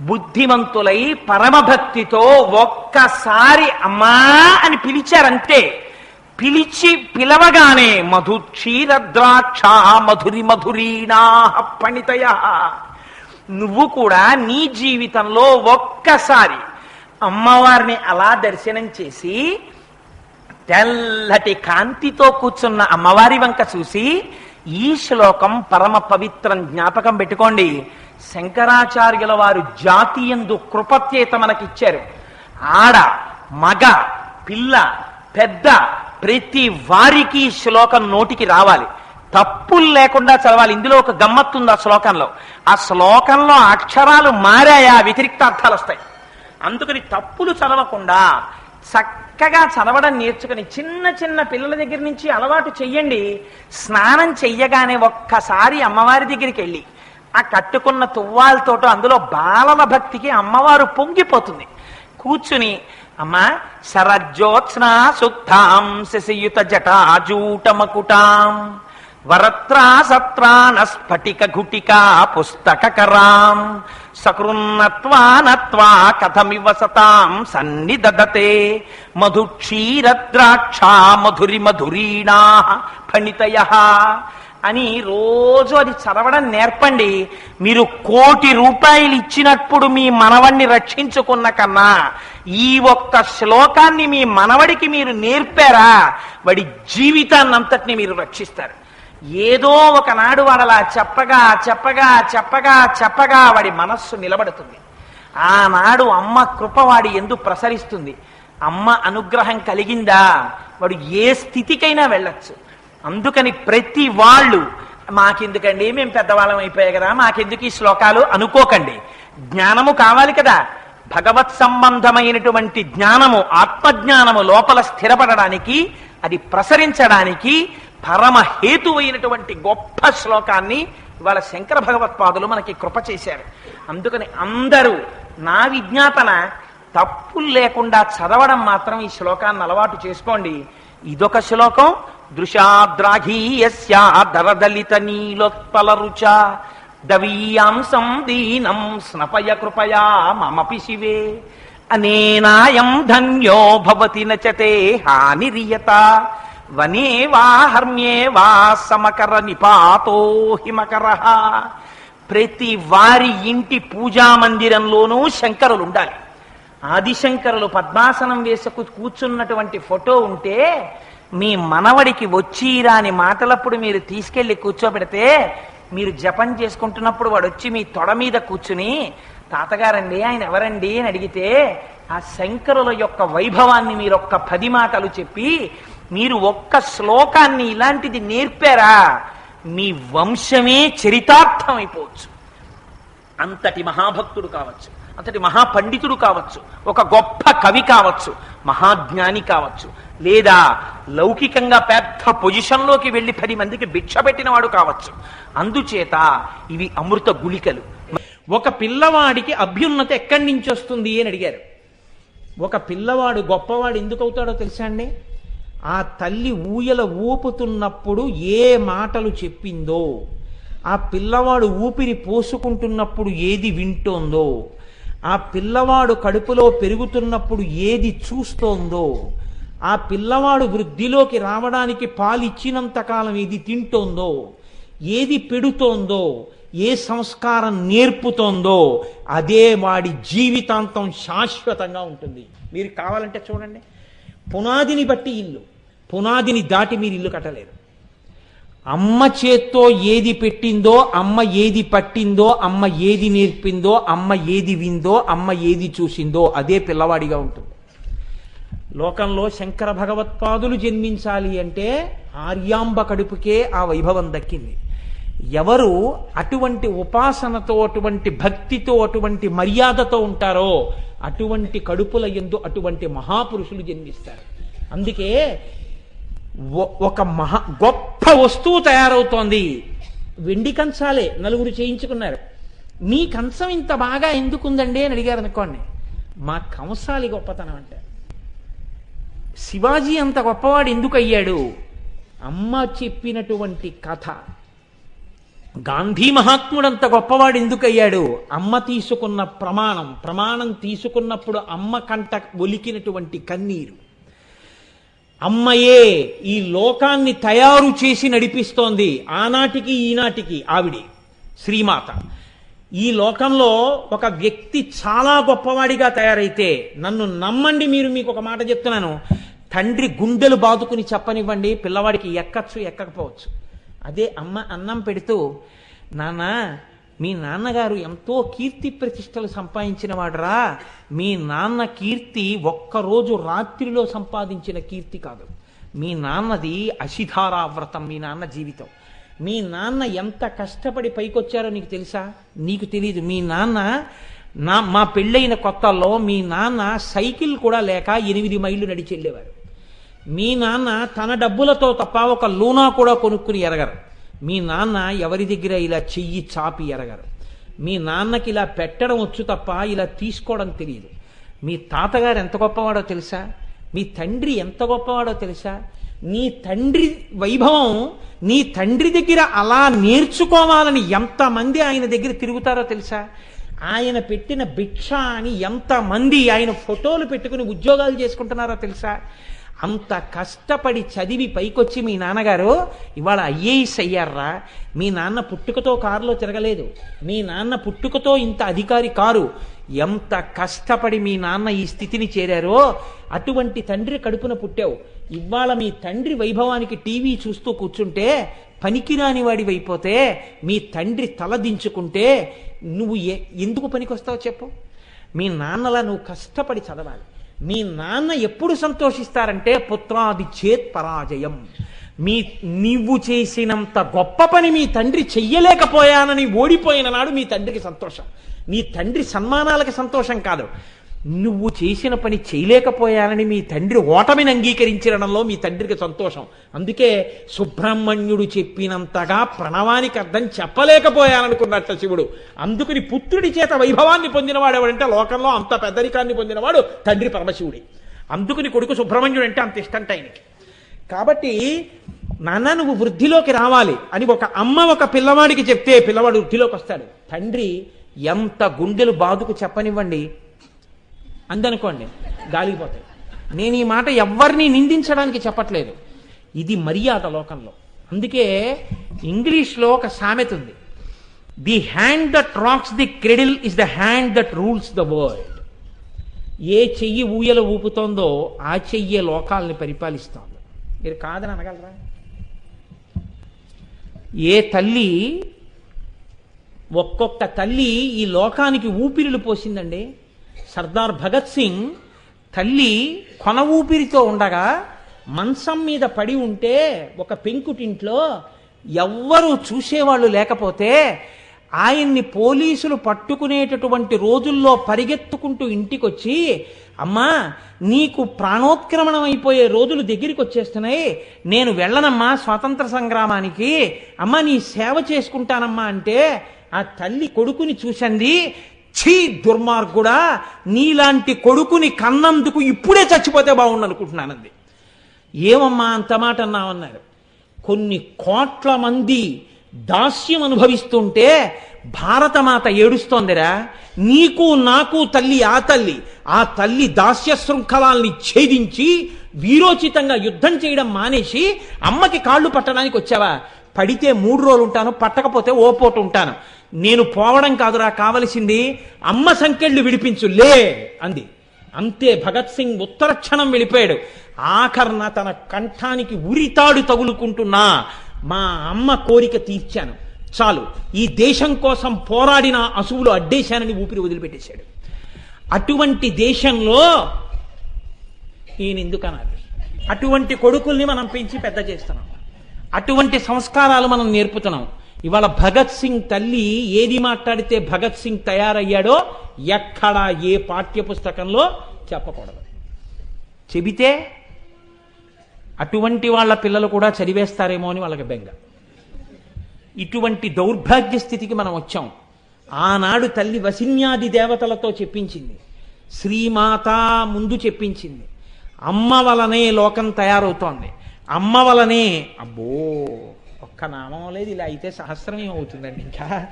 బుద్ధిమంతులై పరమభక్తితో ఒక్కసారి అమ్మా అని పిలిచారంతే పిలిచి పిలవగానే మధు క్షీర ద్రాక్ష మధురి మధురీణా పణితయ. నువ్వు కూడా నీ జీవితంలో ఒక్కసారి అమ్మవారిని అలా దర్శనం చేసి తెల్లటి కాంతితో కూర్చున్న అమ్మవారి వంక చూసి ఈ శ్లోకం పరమ పవిత్రం జ్ఞాపకం పెట్టుకోండి. శంకరాచార్యుల వారు జాతీయందు కృపత్యేత మనకిచ్చారు. ఆడ మగ పిల్ల పెద్ద ప్రతి వారికి శ్లోకం నోటికి రావాలి. తప్పులు లేకుండా చదవాలి. ఇందులో ఒక గమ్మత్తుంది ఆ శ్లోకంలో. ఆ శ్లోకంలో అక్షరాలు మారాయా? వ్యతిరిక్త అర్థాలు వస్తాయి. అందుకని తప్పులు చదవకుండా చక్కగా చదవడం నేర్చుకుని చిన్న చిన్న పిల్లల దగ్గర నుంచి అలవాటు చెయ్యండి. స్నానం చెయ్యగానే ఒక్కసారి అమ్మవారి దగ్గరికి వెళ్ళి ఆ కట్టుకున్న తువ్వాలతోటో అందులో బాలల భక్తికి అమ్మవారు పొంగిపోతుంది. కూర్చుని అమ్మా శరజ్యోత్స్నా సుక్తాం శశియుత జటాజూటమకుటాం వరత్రా సత్రాన స్ఫటిక ఘుటికా పుస్తకరాం సకృన్నత్వా నత్వా కథమివ సతాం సన్నిదదతే మధురి మధురీణా ఫణితయ అని రోజు అది చదవడం నేర్పండి. మీరు కోటి రూపాయలు ఇచ్చినప్పుడు మీ మనవణ్ణి రక్షించుకున్న కన్నా ఈ ఒక్క శ్లోకాన్ని మీ మనవడికి మీరు నేర్పారా? వాడి జీవితాన్ని అంతటిని మీరు రక్షిస్తారు. ఏదో ఒకనాడు వాడలా చెప్పగా చెప్పగా చెప్పగా చెప్పగా వాడి మనస్సు నిలబడుతుంది. ఆనాడు అమ్మ కృప వాడి ఎందు ప్రసరిస్తుంది. అమ్మ అనుగ్రహం కలిగిందా? వాడు ఏ స్థితికైనా వెళ్ళొచ్చు. అందుకని ప్రతి వాళ్ళు మాకెందుకండి మేము పెద్దవాళ్ళం అయిపోయాయి కదా మాకెందుకు ఈ శ్లోకాలు? అనుకోకండి. జ్ఞానము కావాలి కదా. భగవత్ సంబంధమైనటువంటి జ్ఞానము ఆత్మజ్ఞానము లోపల స్థిరపడడానికి అది ప్రసరించడానికి పరమ హేతువైనటువంటి గొప్ప శ్లోకాన్ని ఇవాళ శంకర భగవత్పాదులు మనకి కృప చేశారు. అందుకని అందరూ నా విజ్ఞాపన తప్పులు లేకుండా చదవడం మాత్రం ఈ శ్లోకాన్ని అలవాటు చేసుకోండి. ఇదొక శ్లోకం దృశాద్రాఘీయస్యా నీలోత్పల రుచ. దవీయాంసం దీనం స్నపయ కృపయా మమపి శివే. అనేనాయం ధన్యో భవతి నచతే హానిరియత. వనే వా హర్మ్యే వా సమకర నిపాతో హిమకర. ప్రతి వారి ఇంటి పూజా మందిరంలోనూ శంకరులు ఉండాలి ఆదిశంకరులు పద్మాసనం వేసుకు కూర్చున్నటువంటి ఫోటో ఉంటే మీ మనవడికి వచ్చి రాని మాటలప్పుడు మీరు తీసుకెళ్ళి కూర్చోబెడితే మీరు జపం చేసుకుంటున్నప్పుడు వాడు వచ్చి మీ తొడ మీద కూర్చుని తాతగారండి ఆయన ఎవరండి? అని అడిగితే ఆ శంకరుల యొక్క వైభవాన్ని మీరు ఒక్క పది మాటలు చెప్పి మీరు ఒక్క శ్లోకాన్ని ఇలాంటిది నేర్పారా? మీ వంశమే చరితార్థం అయిపోవచ్చు అంతటి మహాభక్తుడు కావచ్చు. అతడి మహాపండితుడు కావచ్చు ఒక గొప్ప కవి కావచ్చు మహాజ్ఞాని కావచ్చు లేదా లౌకికంగా పెద్ద పొజిషన్లోకి వెళ్ళి పది మందికి భిక్ష పెట్టినవాడు కావచ్చు. అందుచేత ఇవి అమృత గుళికలు. ఒక పిల్లవాడికి అభ్యున్నత ఎక్కడి నుంచి వస్తుంది అని అడిగారు. ఒక పిల్లవాడు గొప్పవాడు ఎందుకు అవుతాడో తెలుసా అండి? ఆ తల్లి ఊయల ఊపుతున్నప్పుడు ఏ మాటలు చెప్పిందో ఆ పిల్లవాడు ఊపిరి పోసుకుంటున్నప్పుడు ఏది వింటోందో ఆ పిల్లవాడు కడుపులో పెరుగుతున్నప్పుడు ఏది చూస్తోందో ఆ పిల్లవాడు వృద్ధిలోకి రావడానికి పాలిచ్చినంత కాలం ఏది తింటోందో ఏది పెడుతోందో ఏ సంస్కారం నేర్పుతోందో అదే వాడి జీవితాంతం శాశ్వతంగా ఉంటుంది. మీరు కావాలంటే చూడండి. పునాదిని బట్టి ఇల్లు. పునాదిని దాటి మీరు ఇల్లు కట్టలేరు. అమ్మ చేత్తో ఏది పెట్టిందో అమ్మ ఏది పట్టిందో అమ్మ ఏది నేర్పిందో అమ్మ ఏది విందో అమ్మ ఏది చూసిందో అదే పిల్లవాడిగా ఉంటుంది. లోకంలో శంకర భగవత్పాదులు జన్మించాలి అంటే ఆర్యాంబ కడుపుకే ఆ వైభవం దక్కింది. ఎవరు అటువంటి ఉపాసనతో అటువంటి భక్తితో అటువంటి మర్యాదతో ఉంటారో అటువంటి కడుపుల ఎందు అటువంటి మహాపురుషులు జన్మిస్తారు. అందుకే ఒక మహా గొప్ప వస్తువు తయారవుతోంది. వెండి కంచాలే నలుగురు చేయించుకున్నారు. మీ కంచం ఇంత బాగా ఎందుకుందండి అని అడిగారు అనుకోండి. మా కంసాలి గొప్పతనం అంటారు శివాజీ అంత గొప్పవాడు ఎందుకు అయ్యాడు అమ్మ చెప్పినటువంటి కథ. గాంధీ మహాత్ముడంత గొప్పవాడు ఎందుకు అయ్యాడు అమ్మ తీసుకున్న ప్రమాణం ప్రమాణం తీసుకున్నప్పుడు అమ్మ కంట ఒలికినటువంటి కన్నీరు. అమ్మయే ఈ లోకాన్ని తయారు చేసి నడిపిస్తోంది ఆనాటికి ఈనాటికి ఆవిడి శ్రీమాత. ఈ లోకంలో ఒక వ్యక్తి చాలా గొప్పవాడిగా తయారైతే నన్ను నమ్మండి మీరు మీకు ఒక మాట చెప్తున్నాను. తండ్రి గుండెలు బాదుకుని చెప్పనివ్వండి పిల్లవాడికి ఎక్కచ్చు ఎక్కకపోవచ్చు. అదే అమ్మ అన్నం పెడుతూ నాన్న మీ నాన్నగారు ఎంతో కీర్తి ప్రతిష్టలు సంపాదించిన వాడరా. మీ నాన్న కీర్తి ఒక్కరోజు రాత్రిలో సంపాదించిన కీర్తి కాదు. మీ నాన్నది అశిధారా వ్రతం మీ నాన్న జీవితం. మీ నాన్న ఎంత కష్టపడి పైకొచ్చారో నీకు తెలుసా? నీకు తెలియదు మీ నాన్న నా మా పెళ్ళైన కొత్తల్లో మీ నాన్న సైకిల్ కూడా లేక ఎనిమిది మైళ్ళు నడిచి వెళ్ళేవారు మీ నాన్న తన డబ్బులతో తప్ప ఒక లూనా కూడా కొనుక్కుని ఎరగరు. మీ నాన్న ఎవరి దగ్గర ఇలా చెయ్యి చాపి ఎరగరు. మీ నాన్నకి ఇలా పెట్టడం వచ్చు తప్ప ఇలా తీసుకోవడం తెలియదు. మీ తాతగారు ఎంత గొప్పవాడో తెలుసా? మీ తండ్రి ఎంత గొప్పవాడో తెలుసా? నీ తండ్రి వైభవం నీ తండ్రి దగ్గర అలా నేర్చుకోవాలని ఎంతమంది ఆయన దగ్గర తిరుగుతారో తెలుసా? ఆయన పెట్టిన భిక్ష అని ఎంతమంది ఆయన ఫోటోలు పెట్టుకుని ఉద్యోగాలు చేసుకుంటున్నారో తెలుసా? అంత కష్టపడి చదివి పైకొచ్చి మీ నాన్నగారు ఇవాళ ఐఏఎస్ అయ్యారా? మీ నాన్న పుట్టుకతో కారులో తిరగలేదు. మీ నాన్న పుట్టుకతో ఇంత అధికారి కారు. ఎంత కష్టపడి మీ నాన్న ఈ స్థితిని చేరారో అటువంటి తండ్రి కడుపున పుట్టావు. ఇవాళ మీ తండ్రి వైభవానికి టీవీ చూస్తూ కూర్చుంటే పనికిరాని వాడివైపోతే మీ తండ్రి తల దించుకుంటే నువ్వు ఏ- ఎందుకు పనికొస్తావో చెప్పు. మీ నాన్నలా నువ్వు కష్టపడి చదవాలి. మీ నాన్న ఎప్పుడు సంతోషిస్తారంటే పుత్రాది చేత్ పరాజయం. మీ నీవు చేసినంత గొప్ప పని మీ తండ్రి చెయ్యలేకపోయానని ఓడిపోయిన నాడు మీ తండ్రికి సంతోషం. నీ తండ్రి సన్మానాలకి సంతోషం కాదు. నువ్వు చేసిన పని చేయలేకపోయానని మీ తండ్రి ఓటమిని అంగీకరించడంలో మీ తండ్రికి సంతోషం. అందుకే సుబ్రహ్మణ్యుడు చెప్పినంతగా ప్రణవానికి అర్థం చెప్పలేకపోయాననుకున్నట్ట శివుడు. అందుకని పుత్రుడి చేత వైభవాన్ని పొందినవాడు ఎవడంటే లోకంలో అంత పెద్దరికాన్ని పొందినవాడు తండ్రి పరమశివుడి. అందుకని కొడుకు సుబ్రహ్మణ్యుడు అంటే అంత ఇష్టంట ఆయనకి. కాబట్టి నాన్న నువ్వు వృద్ధిలోకి రావాలి అని ఒక అమ్మ ఒక పిల్లవాడికి చెప్తే పిల్లవాడు వృద్ధిలోకి వస్తాడు. తండ్రి ఎంత గుండెలు బాదుకు చెప్పనివ్వండి. అందనుకోండి గాలిపోతాయి నేను ఈ మాట ఎవరిని నిందించడానికి చెప్పట్లేదు. ఇది మర్యాద లోకంలో. అందుకే ఇంగ్లీష్లో ఒక సామెత ఉంది. The hand that rocks the cradle is the hand that rules the world. ఏ చెయ్యి ఊయల ఊపుతోందో ఆ చెయ్యే లోకాలని పరిపాలిస్తోంది. మీరు కాదని అనగలరా? ఏ తల్లి ఒక్కొక్క తల్లి ఈ లోకానికి ఊపిరిలు పోసిందండి. సర్దార్ భగత్ సింగ్ తల్లి కొన ఊపిరితో ఉండగా మంచం మీద పడి ఉంటే ఒక పెంకుటింట్లో ఎవ్వరూ చూసేవాళ్ళు లేకపోతే ఆయన్ని పోలీసులు పట్టుకునేటటువంటి రోజుల్లో పరిగెత్తుకుంటూ ఇంటికొచ్చి అమ్మా నీకు ప్రాణోత్క్రమణం అయిపోయే రోజులు దగ్గరికి వచ్చేస్తున్నాయి నేను వెళ్ళనమ్మా స్వాతంత్ర సంగ్రామానికి. అమ్మా నీ సేవ చేసుకుంటానమ్మా అంటే ఆ తల్లి కొడుకుని చూసండి ఛీ దుర్మార్గుడా నీలాంటి కొడుకుని కన్నందుకు ఇప్పుడే చచ్చిపోతే బాగుండు అనుకుంటున్నానంది ఏమమ్మా అంత మాట అన్నామన్నారు కొన్ని కోట్ల మంది దాస్యం అనుభవిస్తుంటే భారతమాత ఏడుస్తోందిరా. నీకు నాకు తల్లి ఆ తల్లి ఆ తల్లి దాస్య శృంఖలాల్ని ఛేదించి వీరోచితంగా యుద్ధం చేయడం మానేసి అమ్మకి కాళ్ళు పట్టడానికి వచ్చావా? పడితే మూడు రోజులు ఉంటాను పట్టకపోతే ఓ పోటు ఉంటాను. నేను పోవడం కాదురా కావలసింది అమ్మ సంకెళ్ళు విడిపించు లే అంది. అంతే భగత్ సింగ్ ఉత్తర క్షణం వెళ్ళిపోయాడు. ఆఖరణ తన కంఠానికి ఉరితాడు తగులుకుంటున్నా మా అమ్మ కోరిక తీర్చాను. చాలు ఈ దేశం కోసం పోరాడిన అసువులు అడ్డేశానని ఊపిరి వదిలిపెట్టేశాడు. అటువంటి దేశంలో ఈయన ఎందుకు అటువంటి కొడుకుల్ని మనం పెంచి పెద్ద చేస్తున్నాం. అటువంటి సంస్కారాలు మనం నేర్పుతున్నాం. ఇవాళ భగత్ సింగ్ తల్లి ఏది మాట్లాడితే భగత్ సింగ్ తయారయ్యాడో ఎక్కడా ఏ పాఠ్య పుస్తకంలో చెప్పకూడదు. చెబితే అటువంటి వాళ్ళ పిల్లలు కూడా చదివేస్తారేమో అని వాళ్ళకి బెంగ. ఇటువంటి దౌర్భాగ్య స్థితికి మనం వచ్చాం. ఆనాడు తల్లి వసిన్యాది దేవతలతో చెప్పించింది. శ్రీమాత ముందు చెప్పించింది. అమ్మ వలనే లోకం తయారవుతోంది. అమ్మ వలనే. అబ్బో ఒక్క నామం లేదు ఇలా అయితే సహస్రం ఏమవుతుందండి ఇంకా.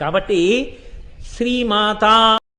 కాబట్టి శ్రీమాత